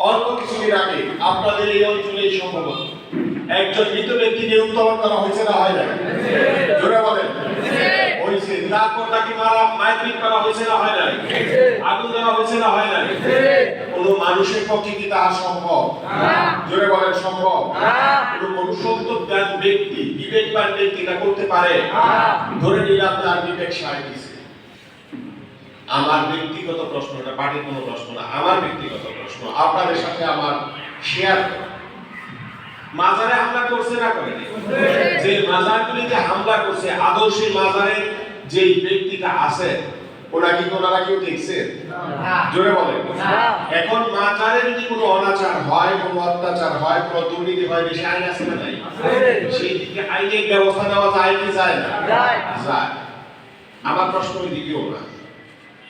অল্প কিছুদিন আগে আপনাদের এই অঞ্চলে সম্ভবত একজন মৃত ব্যক্তিকে উত্তোলন করা হয়েছে না হয় না জোরে বলেন। হয়েছে। তারপর তাকে মারা করা হয়েছে না হয় আগুন দেওয়া হয়েছে না হয় কোন মানুষের পক্ষে কি তাহা সম্ভব? জোরে বলেন, সম্ভব। কোন মনুষ্যত্ব জ্ঞান ব্যক্তি, বিবেকবান ব্যক্তি এটা করতে পারে? ধরে নিলাম তার বিবেক দিছে। আমার ব্যক্তিগত প্রশ্ন এটা পার্টির কোনো প্রশ্ন না আমার ব্যক্তিগত প্রশ্ন আপনাদের সাথে আমার শেয়ার মাজারে হামলা করছে না করে যে মাজারগুলিতে হামলা করছে আদৌ সেই মাজারের যে ব্যক্তিটা আছে ওরা কি ওনারা কেউ দেখছে? জোরে বলেন। এখন মাজারে যদি কোনো অনাচার হয় কোনো অত্যাচার হয় কোনো দুর্নীতি হয় বেশি আইন আছে না নাই? সেই দিকে আইনের ব্যবস্থা নেওয়া যায় কি যায় না। যায়। আমার প্রশ্ন ওই দিকেও না।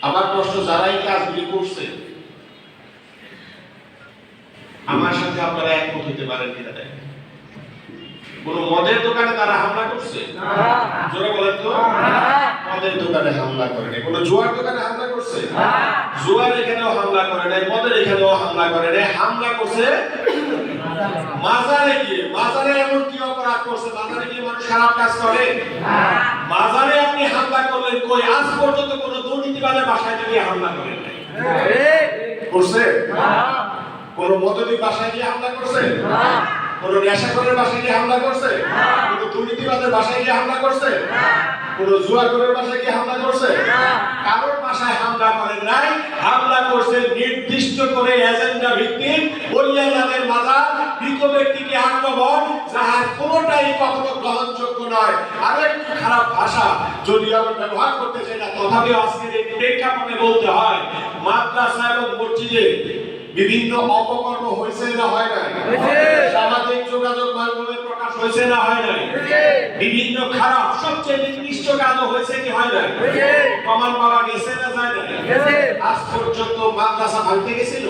আমার প্রশ্ন যারা এই কাজগুলি করছে, আমার সাথে আপনারা একমত হইতে পারেন কিনা দেখেন কোন মদের দোকানে তারা হামলা করছে? জোরে বলেন তো। মদের দোকানে হামলা করে নাই। কোন জুয়ার দোকানে হামলা করছে? জুয়ার এখানেও হামলা করে নাই, মদের এখানেও হামলা করে নাই। হামলা করছে মাজারে গিয়ে। মাজারে এমন কি অপরাধ করছে? মাজারে গিয়ে মানুষ খারাপ কাজ করে আপনি হামলা করলেন কই আজ পর্যন্ত কোন দুর্নীতিবাদের বাসায় গিয়ে হামলা করেন নাই করছে? কোন বাসায় গিয়ে হামলা করছে? কোন নেশাখোরের বাসায় গিয়ে হামলা করছে? কোন দুর্নীতিবাদের বাসায় গিয়ে হামলা করছে? কোন জুয়াখোরের বাসায় গিয়ে হামলা করছে? কারোর বাসায় হামলা করেন নাই হামলা করছে নির্দিষ্ট করে এজেন্ডা ভিত্তিক ওলিয়াদের মাজার মৃত ব্যক্তিকে আক্রমণ যাহার কোনোটাই কখনো গ্রহণযোগ্য নয়। আরেকটু খারাপ ভাষা যদি আমরা ব্যবহার করতে চাই না তথাপিও আজকের এই প্রেক্ষাপটে বলতে হয় মাদ্রাসা এবং মসজিদে বিভিন্ন অপকর্ম হয়েছে না হয় নাই? সামাজিক যোগাযোগ মাধ্যমে প্রকাশ হয়েছে না হয় নাই? বিভিন্ন খারাপ সবচেয়ে নিকৃষ্ট কাজও হয়েছে কি হয় নাই। প্রমাণ পাওয়া গেছে না যায় না আজ পর্যন্ত মাদ্রাসা ভাঙতে গেছিল?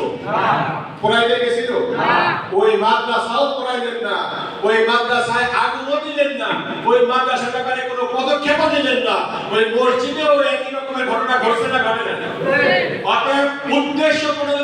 পড়াইতে গেছিল? ওই মাদ্রাসাও পড়াইলেন না। ওই মাদ্রাসায় আগুনও দিলেন না। ওই মাদ্রাসা ব্যাপারে কোনো পদক্ষেপও দিলেন না। ওই মসজিদেও একই রকমের ঘটনা ঘটছে না ঘটে না। অতএব উদ্দেশ্য কোনো